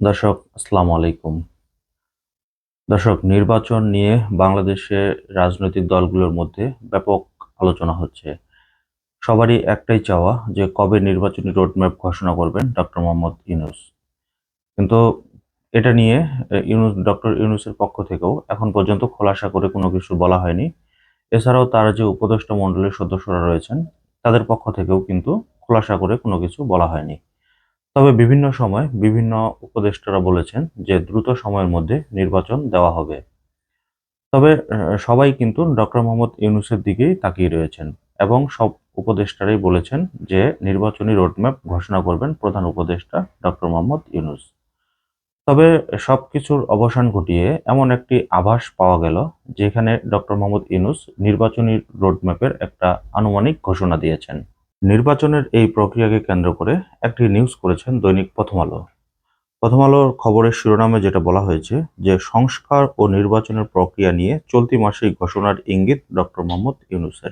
দর্শক আসসালামু আলাইকুম। দর্শক নির্বাচন নিয়ে বাংলাদেশে রাজনৈতিক দলগুলোর মধ্যে ব্যাপক আলোচনা হচ্ছে। সবারই একটাই চাওয়া যে কবে নির্বাচনী রোডম্যাপ ঘোষণা করবেন ডক্টর মোহাম্মদ ইউনুস। কিন্তু এটা নিয়ে ইউনুস ডক্টর ইউনুসের পক্ষ থেকেও এখন পর্যন্ত খোলাসা করে কোনো কিছু বলা হয়নি। এছাড়াও তার যে উপদেষ্টা মণ্ডলীর সদস্যরা রয়েছেন তাদের পক্ষ থেকেও কিন্তু খোলাসা করে কোনো কিছু বলা হয়নি। তবে বিভিন্ন সময় বিভিন্ন উপদেষ্টারা বলেছেন যে দ্রুত সময়ের মধ্যে নির্বাচন দেওয়া হবে। তবে সবাই কিন্তু ডক্টর মোহাম্মদ ইউনুসের দিকেই তাকিয়ে রয়েছেন এবং সব উপদেষ্টারাই বলেছেন যে নির্বাচনী রোডম্যাপ ঘোষণা করবেন প্রধান উপদেষ্টা ডক্টর মোহাম্মদ ইউনুস। তবে সব কিছুর অবসান ঘটিয়ে এমন একটি আভাস পাওয়া গেল যেখানে ডক্টর মোহাম্মদ ইউনুস নির্বাচনী রোডম্যাপের একটা আনুমানিক ঘোষণা দিয়েছেন। নির্বাচনের এই প্রক্রিয়াকে কেন্দ্র করে একটি নিউজ করেছেন দৈনিক প্রথম আলো। প্রথম আলোর খবরের শিরোনামে যেটা বলা হয়েছে যে, সংস্কার ও নির্বাচনের প্রক্রিয়া নিয়ে চলতি মাসেই ঘোষণার ইঙ্গিত ডক্টর মোহাম্মদ ইউনুসের।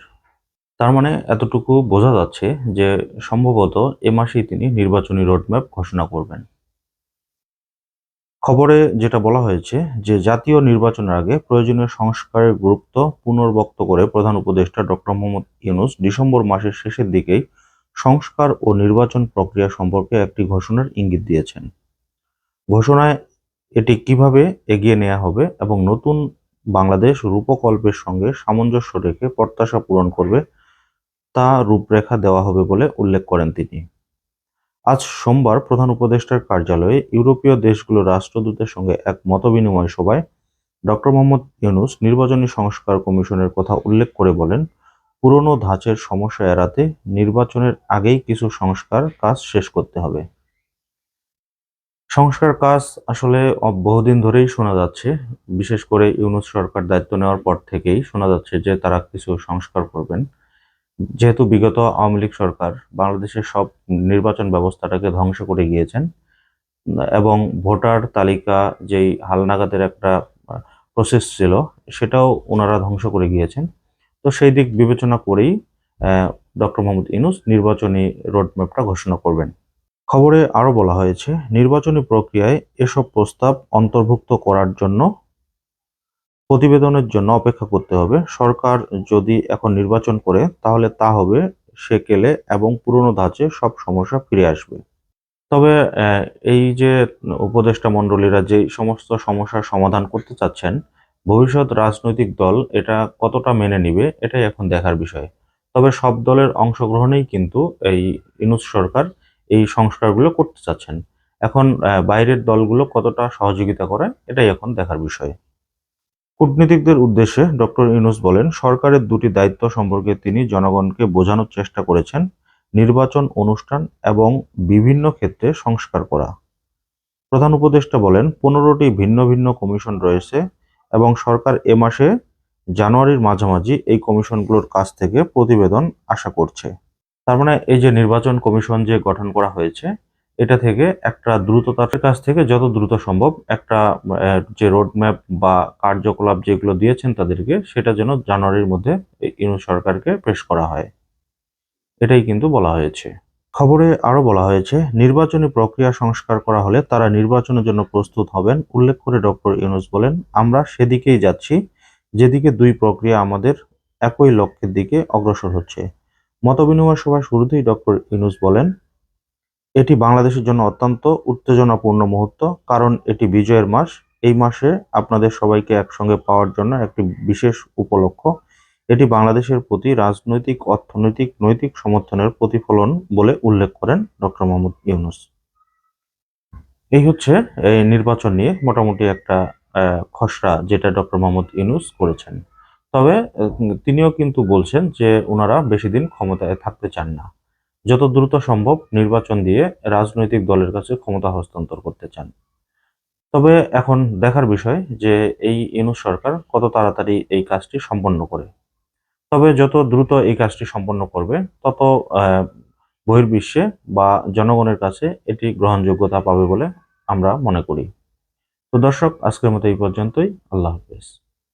তার মানে এতটুকু বোঝা যাচ্ছে যে, সম্ভবত এ মাসেই তিনি নির্বাচনী রোডম্যাপ ঘোষণা করবেন। খবরে যেটা বলা হয়েছে যে জাতীয় নির্বাচনের আগে প্রয়োজনীয় সংস্কারের গুরুত্ব পুনর্বক্ত করে প্রধান উপদেষ্টা ডক্টর মোহাম্মদ ইউনুস ডিসেম্বর মাসের শেষের দিকেই সংস্কার ও নির্বাচন প্রক্রিয়া সম্পর্কে একটি ঘোষণার ইঙ্গিত দিয়েছেন। ঘোষণায় এটি কীভাবে এগিয়ে নেওয়া হবে এবং নতুন বাংলাদেশ রূপকল্পের সঙ্গে সামঞ্জস্য রেখে প্রত্যাশা পূরণ করবে তা রূপরেখা দেওয়া হবে বলে উল্লেখ করেন তিনি। আজ সোমবার প্রধান উপদেষ্টার কার্যালয়ে ইউরোপীয় দেশগুলোর রাষ্ট্রদূতের সঙ্গে এক মতবিনিময় সভায় ডক্টর মোহাম্মদ ইউনুস নির্বাচনী সংস্কার কমিশনের কথা উল্লেখ করে বলেন, পুরনো ধাঁচের সমস্যা এড়াতে নির্বাচনের আগেই কিছু সংস্কার কাজ শেষ করতে হবে। সংস্কার কাজ আসলে বহুদিন ধরেই শোনা যাচ্ছে, বিশেষ করে ইউনুস সরকার দায়িত্ব নেওয়ার পর থেকেই শোনা যাচ্ছে যে তারা কিছু সংস্কার করবেন। যেহেতু বিগত আওয়ামী লীগ সরকার বাংলাদেশের সব নির্বাচন ব্যবস্থাটাকে ধ্বংস করে গিয়েছেন, এবং ভোটার তালিকা যেই হালনাগাদের একটা প্রসেস ছিল, সেটাও ওনারা ধ্বংস করে গিয়েছেন। তো সেই দিক বিবেচনা করেই ডক্টর মোহাম্মদ ইনুস নির্বাচনী রোডম্যাপটা ঘোষণা করবেন। খবরে আরও বলা হয়েছে, নির্বাচনী প্রক্রিয়ায় এসব প্রস্তাব অন্তর্ভুক্ত করার জন্য প্রতিবেদনের জন্য অপেক্ষা করতে হবে। সরকার যদি এখন নির্বাচন করে, তাহলে তা হবে সেকেলে এবং পুরনো ধাঁচে সব সমস্যা ফিরে আসবে। তবে এই যে উপদেষ্টা মণ্ডলীরা যে সমস্ত সমস্যার সমাধান করতে চাচ্ছেন, ভবিষ্যৎ রাজনৈতিক দল এটা কতটা মেনে নিবে, এটাই এখন দেখার বিষয়। তবে সব দলের অংশগ্রহণেই কিন্তু এই ইনুস সরকার এই সংস্কারগুলো করতে চাচ্ছেন। এখন বাইরের দলগুলো কতটা সহযোগিতা করে, এটাই এখন দেখার বিষয়। কূটনীতিকদের উদ্দেশ্যে ডক্টর ইউনুস বলেন, সরকারের দুটি দায়িত্ব সম্পর্কে তিনি জনগণকে বোঝানোর চেষ্টা করেছেন, নির্বাচন অনুষ্ঠান এবং বিভিন্ন ক্ষেত্রে সংস্কার করা। প্রধান উপদেষ্টা বলেন, পনেরোটি ভিন্ন ভিন্ন কমিশন রয়েছে এবং সরকার এ মাসে জানুয়ারির মাঝামাঝি এই কমিশনগুলোর কাছ থেকে প্রতিবেদন আশা করছে। তার মানে এই যে নির্বাচন কমিশন যে গঠন করা হয়েছে এটা থেকে একটা দ্রুততার কাছ থেকে যত দ্রুত সম্ভব একটা যে রোডম্যাপ বা কার্যকলাপ যেগুলো দিয়েছেন তাদেরকে সেটা যেন জানুয়ারির মধ্যে এই ইউনুস সরকারকে পেশ করা হয়। এটাই কিন্তু বলা হয়েছে। খবরে আরও বলা হয়েছে, নির্বাচনী প্রক্রিয়া সংস্কার করা হলে তারা নির্বাচনের জন্য প্রস্তুত হবেন, উল্লেখ করে ডক্টর ইউনুস বলেন, আমরা সেদিকেই যাচ্ছি, যেদিকে দুই প্রক্রিয়া আমাদের একই লক্ষ্যের দিকে অগ্রসর হচ্ছে। মতবিনিময় সভার শুরুতেই ডক্টর ইউনুস বলেন এটি বাংলাদেশের জন্য অত্যন্ত উত্তেজনাপূর্ণ মুহূর্ত, কারণ এটি বিজয়ের মাস। এই মাসে আপনাদের সবাইকে একসঙ্গে পাওয়ার জন্য একটি বিশেষ উপলক্ষ। এটি বাংলাদেশের প্রতি রাজনৈতিক, অর্থনৈতিক, নৈতিক সমর্থনের প্রতিফলন বলে উল্লেখ করেন ডক্টর মোহাম্মদ ইউনুস। এই হচ্ছে, এই নির্বাচন নিয়ে মোটামুটি একটা খসড়া যেটা ডক্টর মোহাম্মদ ইউনুস করেছেন। তবে তিনিও কিন্তু বলছেন যে ওনারা বেশি দিন ক্ষমতায় থাকতে চান না। যত দ্রুত সম্ভব নির্বাচন দিয়ে রাজনৈতিক দলের কাছে ক্ষমতা হস্তান্তর করতে চান। তবে এখন দেখার বিষয় যে এই ইউনুস সরকার কত তাড়াতাড়ি এই কাজটি সম্পন্ন করে। তবে যত দ্রুত এই কাজটি সম্পন্ন করবে, তত বহির্বিশ্বে বা জনগণের কাছে এটি গ্রহণযোগ্যতা পাবে বলে আমরা মনে করি। তো দর্শক, আজকের মতো এই পর্যন্তই। আল্লাহ হাফেজ।